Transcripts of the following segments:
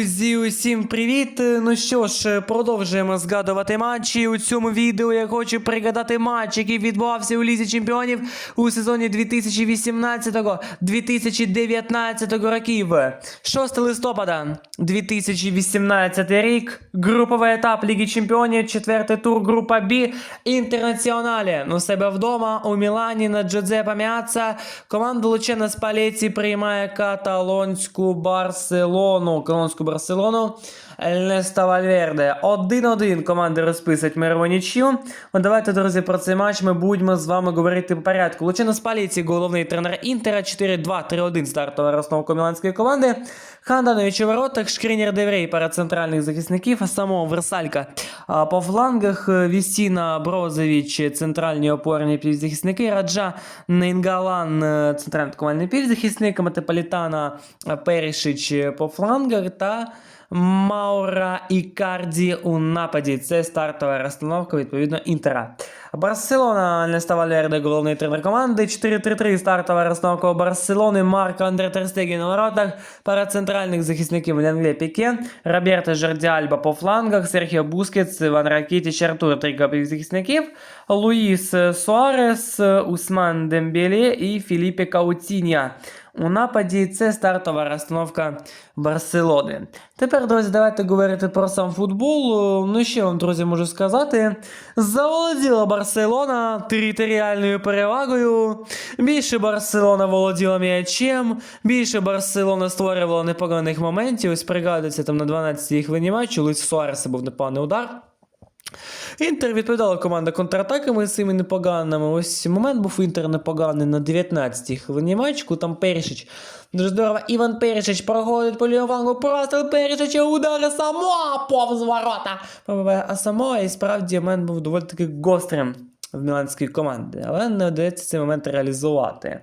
is Друзі, усім привіт! Ну що ж, продовжуємо згадувати матчі. У цьому відео я хочу пригадати матч, який відбувався у Лізі Чемпіонів у сезоні 2018-2019 років. 6 листопада 2018 рік. Груповий етап Ліги Чемпіонів, четвертий тур група Б Інтернаціоналі. У себе вдома у Мілані на Джозепа Міаца команда Лучена Спалеці приймає каталонську Барселону. Каталонську Барселону Ельнеста Вальверде. 1-1 команди розписують мирову нічю. Давайте, друзі, про цей матч ми будемо з вами говорити по порядку. Лучено Спалеці, головний тренер Інтера, 4-2-3-1 стартова розстановка міланської команди. Ханданович воротах, Шкрінер Деврей пара центральних захисників, а самого Версалька по флангах, е, Вістіна, Брозович, центральні опорні півзахисники, Раджа, Нейнгалан, е, центральний атакувальний півзахисник, Метаполітана, е, Перішич по флангах та Маура Ікарді у нападі. Це стартова розстановка, відповідно, Інтера. Барселона Неста Валерде, головний тренер команди. 4-3-3 стартова розстановка у Барселони. Марко Андре Терстеген у воротах. Пара центральних захисників Ленгле Піке. Роберто Жердіальба по флангах. Серхіо Бускетс, Іван Ракітіч, Артур Трикопів захисників. Луїс Суарес, Усман Дембеле і Філіппе Каутінья. У нападі це стартова розстановка Барселони. Тепер, друзі, давайте говорити про сам футбол. Ну, що вам, друзі, можу сказати. Заволоділа Барселона територіальною перевагою. Більше Барселона володіла м'ячем, більше Барселона створювала непоганих моментів. Ось пригадується там на 12-й хвилині матчу. Луїс Суареса був непоганий удар. Інтер відповідала команда контратаками цими непоганими. Ось момент був Інтер непоганий на 19-й хвилині матчу, там Перішич. Дуже здорово. Іван Перішич проходить по лівому флангу, простріл Перішича, удари само повз ворота. А само і справді момент був доволі таки гострим в міланській команді, але не вдається цей момент реалізувати.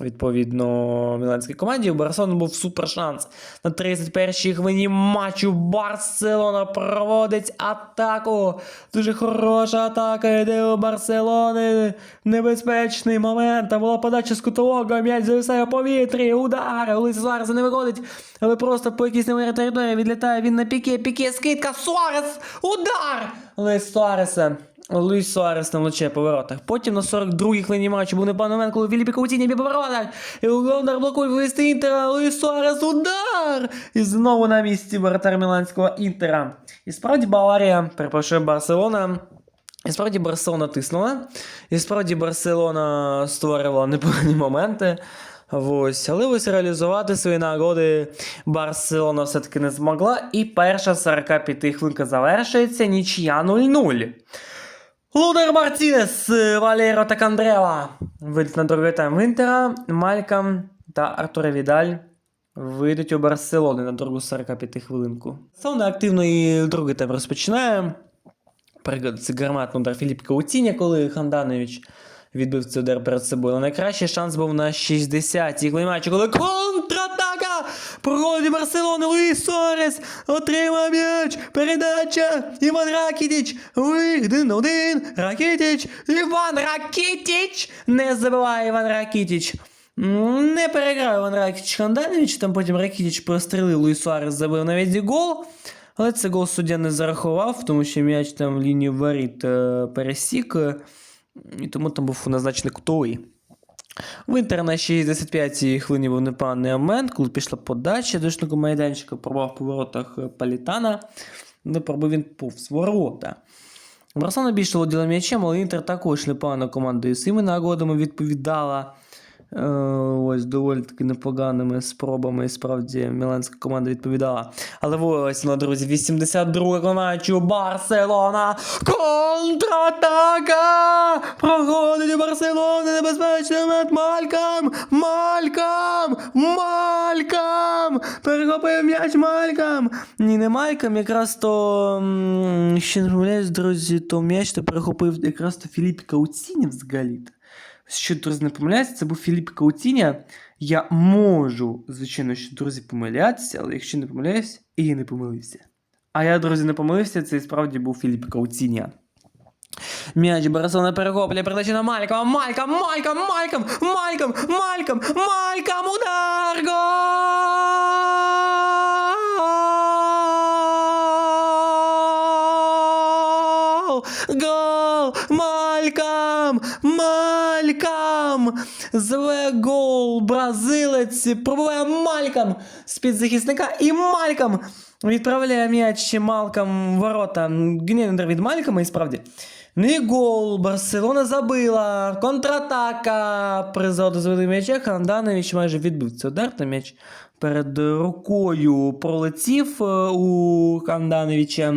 Відповідно, міланській команді у Барселони був супер шанс. На 31-й хвилині матчу Барселона проводить атаку. Дуже хороша атака йде у Барселони. Небезпечний момент. Там була подача з кутового, м'яч зависає у повітрі, удар. Луїс Суарес не виходить, але просто по якійсь невірній території відлітає він на піке, піке, скидка, Суарес, удар! Луїс Суареса. Луїс Суарес на луче по воротах. Потім на 42-й хвилині матчу був непоганий коли Філіпі Каутіні бі по воротах. І удар блокує вивести Інтера, Луїс Суарес удар! І знову на місці воротар Міланського Інтера. І справді Баварія, перепрошую, Барселона. І справді Барселона тиснула. І справді Барселона створювала непогані моменти. Ось, але ось реалізувати свої нагоди Барселона все-таки не змогла. І перша 45 хвилинка завершується. Нічия 0-0. Лудер Мартінес, Валеро та Кандрева. Вийдуть на другий тайм Інтера, Малькам та Артуре Відаль вийдуть у Барселони на другу 45 хвилинку. Сауна активно і другий тайм розпочинає. Пригодиться гарматний удар Філіп Каутіня, коли Ханданович відбив цей удар перед собою. Але найкращий шанс був на 60-й хвилині коли контратака! Проходить Барселони, Луїс Сорес отримав м'яч, передача, Іван Ракітіч, один один, Ракітіч, Іван Ракітіч, не забиває Іван Ракітіч. Не переграв Іван Ракітіч Ханданович, там потім Ракітіч прострелив, Луїс Суарес забив навіть гол. Але це гол суддя не зарахував, тому що м'яч там лінію воріт е, пересік, і тому там був назначений кутовий. В Інтер на 65-й хвилині був непоганий момент, коли пішла подача до майданчика, пробував по воротах е, Палітана, не пробив він повз ворота. Барселона більше володіла м'ячем, але Інтер також непогано командою своїми нагодами відповідала. Е, Ось доволі таки непоганими спробами. Справді міланська команда відповідала. Але ось на друзі, 82 матчу Барселона. Контратака! Проходить у Барселони небезпечний момент Малькам! Малькам! Малькам! Перехопив м'яч Малькам! Ні, не Малькам, якраз то. Ще не помиляюсь, друзі, то м'яч то перехопив якраз то Філіп Кауцінів взагалі. Що, друзі, не помиляються, це був Філіп Каутіня. Я можу, звичайно, що, друзі, помилятися, але якщо не помиляюсь, і я не помилився. А я, друзі, не помилився, це і справді був Філіп Каутіня. М'яч Барселона перехоплює, передача на Малькова, Мальком, Мальком, Мальком, Мальком, Мальком, Мальком, удар, Гол! Малькам! Малькам! Зве гол! Бразилець пробиває Малькам з-під захисника і Малькам відправляє м'яч Малкам ворота. Гнєндер від Малькама і справді. Ну і гол. Барселона забила. Контратака. Призоду звели м'яча. Ханданович майже відбив цей удар. Та м'яч перед рукою пролетів е, у Хандановича.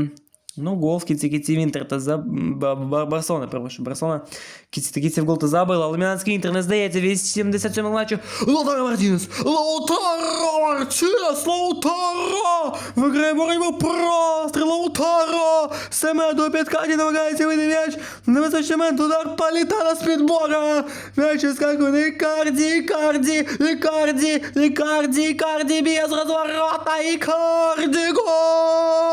Ну, гол в кінці кінці Інтер та за Ба- Ба- Барселона, перепрошую, Барселона кінці та кінці в гол та забила, але Міланський Інтер не здається, 87 матчу. Лотаро Мартінес! Лаутаро Мартінес! Лаутаро! Виграє боротьбу простріл Лаутаро! Семедо Петкаді намагається вийти м'яч. Небезпечний момент, удар Палітана з підбора! М'яч іскакує на Ікарді, Ікарді, Ікарді, Ікарді, Ікарді, б'є з розворота, Ікарді, гол!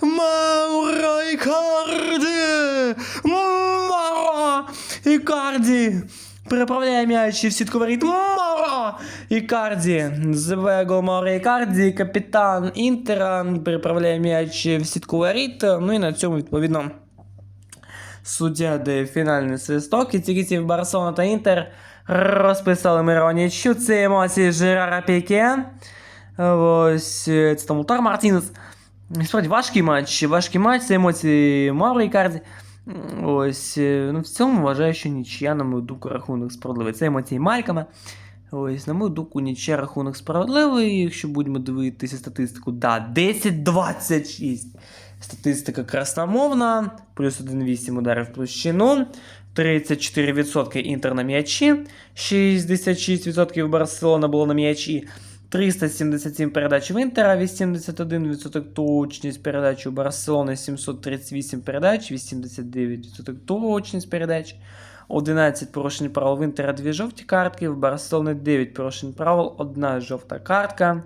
Мауро Ікарді! Мауро Ікарді! Переправляє м'яч в сітку воріт. Мауро Ікарді! Зве гол Мауро Ікарді, капітан Інтера, переправляє м'яч в сітку воріт. Ну і на цьому, відповідно, суддя дає фінальний свисток. І тільки в Барселона та Інтер розписали Миронічу. Це емоції Жерара Піке. Ось е, це там Лутар Мартінес. Справді важкий матч. Важкий матч, це емоції Мауро Ікарді. Ось, е, ну в цілому вважаю, що нічия, на мою думку, рахунок справедливий. Це емоції Малькама. Ось, на мою думку, нічия рахунок справедливий. Якщо будемо дивитися статистику, да, 10-26. Статистика красномовна, плюс 1,8 ударів в площину, 34% інтер на м'ячі, 66% Барселона було на м'ячі, 377 передач в Інтера, 81% точність передач у Барселони, 738 передач, 89% точність передач. 11 порушень правил в Інтера, 2 жовті картки, в Барселони 9 порушень правил, 1 жовта картка.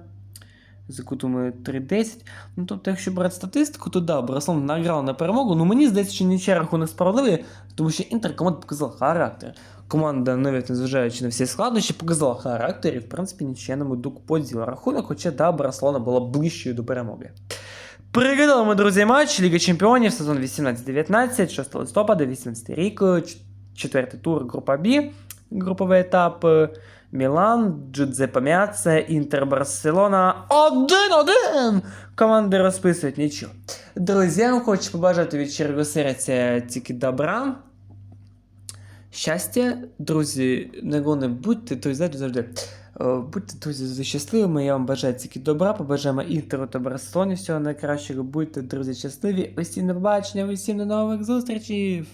За кутами 3-10. Ну, тобто, якщо брати статистику, то да, Барселона награла на перемогу. Ну мені здається, що нічия рахунок справедливий, тому що Інтер команда показала характер. Команда, навіть незважаючи на всі складнощі, показала характер і, в принципі, мою думку поділа рахунок, хоча да, Барселона була ближчою до перемоги. Пригадали ми, друзі, матч Ліги Чемпіонів сезон 18-19, 6 листопада, 18 рік, четвертий тур, група Б, груповий етап. е, Мілан, Джудзепе М'яце, Інтер Барселона. Один-один! Команди розписують нічого. Друзі, я хочу побажати від щирого серця тільки добра. Щастя, друзі, не головне, будьте, то знаєте, завжди. е, Будьте, друзі, щасливими. Я вам бажаю тільки добра, побажаємо Інтеру та Барселоні всього найкращого. Будьте, друзі, щасливі. Усім до побачення, усім до нових зустрічей!